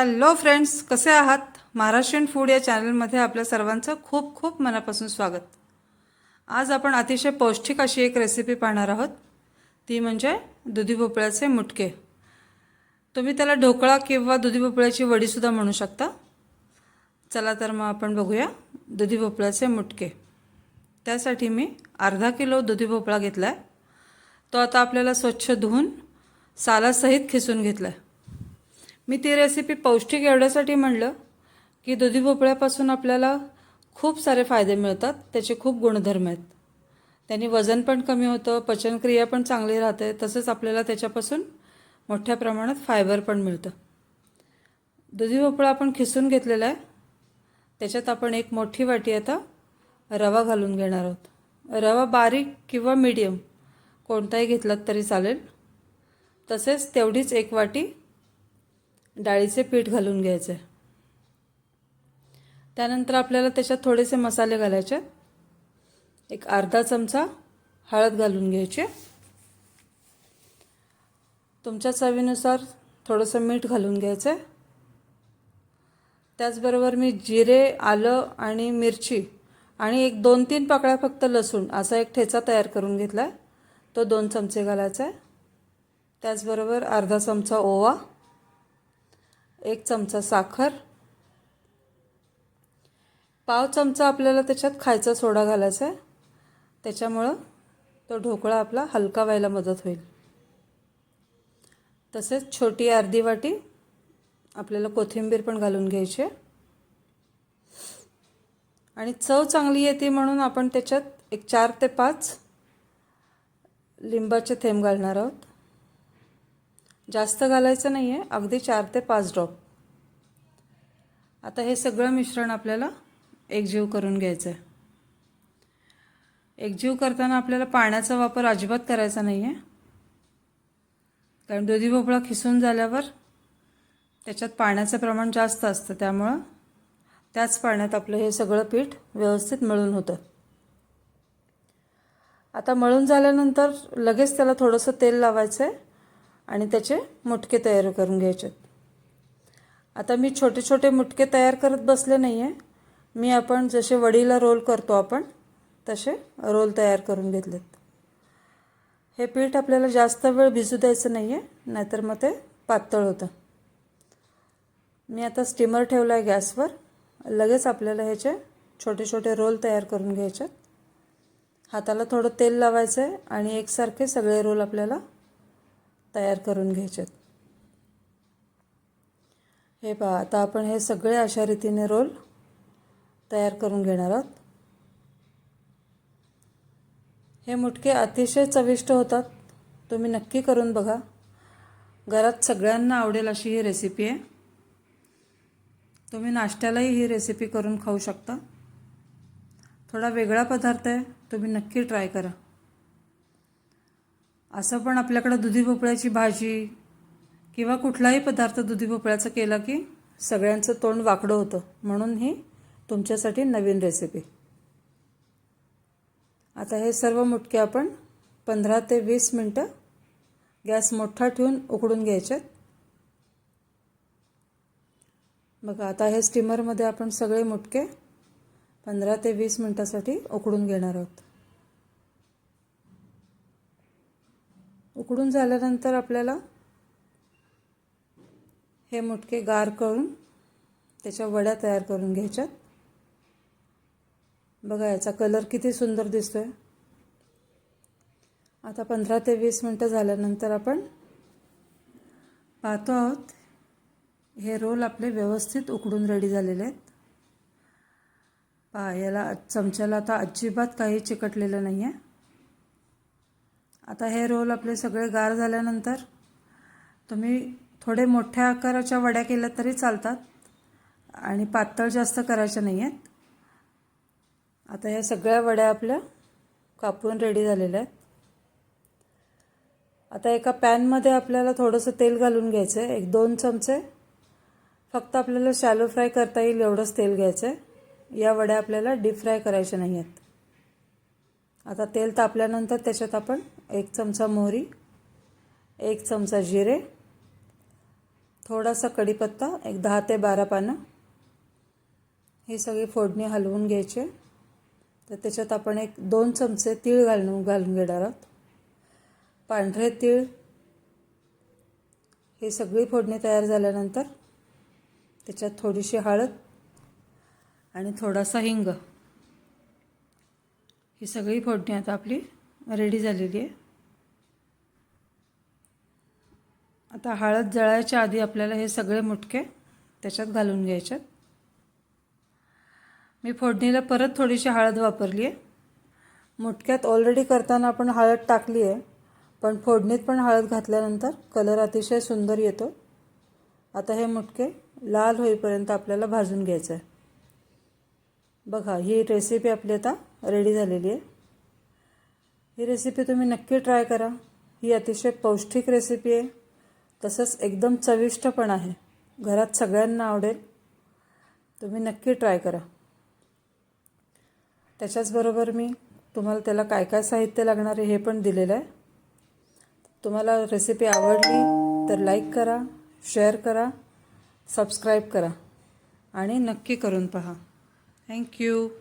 Hello friends कसे आहात? Maharashtrian food या चॅनलमध्ये आपल्या सर्वांचं खूप खूप मनापासून स्वागत. आज आपण अतिशय पौष्टिक अशी एक रेसिपी पाहणार आहोत. ती म्हणजे दुधी भोपळ्याचे मुटके. तुम्ही त्याला ढोकळा किंवा दुधी भोपळ्याची वडीसुद्धा म्हणू शकता. चला तर मग आपण बघूया दुधी भोपळ्याचे मुटके. त्यासाठी मी अर्धा किलो दुधी भोपळा घेतला आहे तो आता आपल्याला स्वच्छ धुवून सालासहित खिसून घेतला आहे मी ती रेसिपी पौष्टिक एवढ्यासाठी म्हणलं की दुधी भोपळ्यापासून आपल्याला खूप सारे फायदे मिळतात त्याचे खूप गुणधर्म आहेत. त्यांनी वजन पण कमी होतं पचनक्रिया पण चांगली राहते तसंच आपल्याला त्याच्यापासून मोठ्या प्रमाणात फायबर पण मिळतं. दुधी भोपळा आपण खिसून घेतलेला आहे. त्याच्यात आपण एक मोठी वाटी आता रवा घालून घेणार आहोत. रवा बारीक किंवा मीडियम कोणताही घेतलात तरी चालेल. तसेच तेवढीच एक वाटी डाळीचे पीठ घालून घ्यायचे. त्यानंतर आपल्याला त्याच्यात थोडेसे मसाले घालायचे. एक अर्धा चमचा हळद घालून घ्यायची. तुमच्या चवीनुसार थोडंसं मीठ घालून घ्यायचं. त्याचबरोबर मी जिरे आलं आणि मिरची आणि एक दोन तीन पाकळ्या फक्त लसूण असा एक ठेचा तयार करून घेतला आहे तो दोन चमचे घालायचा आहे. त्याचबरोबर अर्धा चमचा ओवा. एक चमचा साखर. पाव चमचा आपल्याला त्याच्यात खायचा सोडा घालायचा आहे. त्याच्यामुळं तो ढोकळा आपला हलका व्हायला मदत होईल. तसेच छोटी अर्धी वाटी आपल्याला कोथिंबीर पण घालून घ्यायची आणि चव चांगली येते म्हणून आपण त्याच्यात एक चार ते पाच लिंबाचे थेंब घालणार आहोत. जास्त घालायचं नाही आहे अगदी चार ते पाच ड्रॉप आता हे सगळं मिश्रण आपल्याला एकजीव करून घ्यायचं आहे एकजीव करताना आपल्याला पाण्याचा वापर अजिबात करायचा नाही आहे कारण दुधी भोपळा खिसून झाल्यावर त्याच्यात पाण्याचं प्रमाण जास्त असतं. त्यामुळं त्याच पाण्यात आपलं हे सगळं पीठ व्यवस्थित मळून होतं. आता मळून झाल्यानंतर लगेच त्याला थोडंसं तेल लावायचं आहे आणि त्याचे मुटके तयार करून घ्यायचे. आता मी छोटे छोटे मुटके तयार करत बसले नाही आहे मी आपण जसे वडीला रोल करतो आपण तसे रोल तयार करून घेतलेत. हे पीठ आपल्याला जास्त वेळ भिजू द्यायचं नाही आहे नाहीतर मग ते पातळ होतं. मी आता स्टीमर ठेवला आहे गॅसवर. लगेच आपल्याला ह्याचे छोटे छोटे रोल तयार करून घ्यायचे हाताला थोडं तेल लावायचं आहे आणि एकसारखे सगळे रोल आपल्याला तयार करून घ्यायचे हे पहा आता आपण हे सगळे अशा रीतीने रोल तयार करून घेणार आहोत. हे मुटके अतिशय चविष्ट होतात. तुम्ही नक्की करून बघा. घरात सगळ्यांना आवडेल अशी ही रेसिपी आहे. तुम्ही नाश्त्यालाही ही रेसिपी करून खाऊ शकता. थोडा वेगळा पदार्थ आहे. तुम्ही नक्की ट्राय करा. असं पण आपल्याकडं दुधी भोपळ्याची भाजी किंवा कुठलाही पदार्थ दुधी भोपळ्याचा केला की सगळ्यांचं तोंड वाकडं होतं. म्हणून ही तुमच्यासाठी नवीन रेसिपी आता हे सर्व मुटके आपण पंधरा ते वीस मिनटं गॅस मोठा ठेवून उकडून घ्यायच्यात. बघा आता हे स्टीमरमध्ये आपण सगळे मुटके पंधरा ते वीस मिनटासाठी उकडून घेणार आहोत. उकडून झाल्यानंतर आपल्याला हे मुटके गार करून त्याच्या वड्या तयार करून घ्यायच्यात. बघा याचा कलर किती सुंदर दिसतोय. आता पंधरा ते वीस मिनटं झाल्यानंतर आपण पाहतो आहोत हे रोल आपले व्यवस्थित उकडून रेडी झालेले आहेत. पहा याला चमच्याला आता अजिबात काही चिकटलेलं नाही आहे आता हे रोल आपले सगळे गार झाल्यानंतर तुम्ही थोडे मोठ्या आकाराच्या वड्या केल्या तरी चालतात आणि पातळ जास्त करायच्या नाही आहेत आता ह्या सगळ्या वड्या आपल्या कापून रेडी झालेल्या आहेत. आता एका पॅनमध्ये आपल्याला थोडंसं तेल घालून घ्यायचं आहे एक दोन चमचे. फक्त आपल्याला शॅलो फ्राय करता येईल एवढंच तेल घ्यायचं आहे या वड्या आपल्याला डीप फ्राय करायच्या नाही आहेत आता तेल तापल्यानंतर त्याच्यात आपण एक चमचा मोहरी एक चमचा जिरे थोडासा कढीपत्ता एक दहा ते बारा पानं. ही सगळी फोडणी हलवून घ्यायची. तर त्याच्यात आपण एक दोन चमचे तीळ घालून घालून घेणार आहोत. पांढरे तीळ. ही सगळी फोडणी तयार झाल्यानंतर त्याच्यात थोडीशी हळद आणि थोडासा हिंग. ही सगळी फोडणी आता आपली रेडी झालेली आहे. आता हळद जळायच्या आधी आपल्याला हे सगळे मुटके त्याच्यात घालून घ्यायच्यात मी फोडणीला परत थोडीशी हळद वापरली आहे. मुटक्यात ऑलरेडी करताना आपण हळद टाकली आहे पण फोडणीत पण हळद घातल्यानंतर कलर अतिशय सुंदर येतो. आता हे मुटके लाल होईपर्यंत आपल्याला भाजून घ्यायचं आहे. बघा ही रेसिपी आपली आता रेडी झालेली आहे. ही रेसिपी तुम्ही नक्की ट्राय करा. ही अतिशय पौष्टिक रेसिपी आहे. तसंच एकदम चविष्ट पण आहे. घरात सगळ्यांना आवडेल. तुम्ही नक्की ट्राय करा. त्याच्याचबरोबर मी तुम्हाला त्याला काय काय साहित्य लागणार आहे हे पण दिलेलं आहे. तुम्हाला रेसिपी आवडली तर लाईक करा शेअर करा सबस्क्राईब करा आणि नक्की करून पहा. Thank you.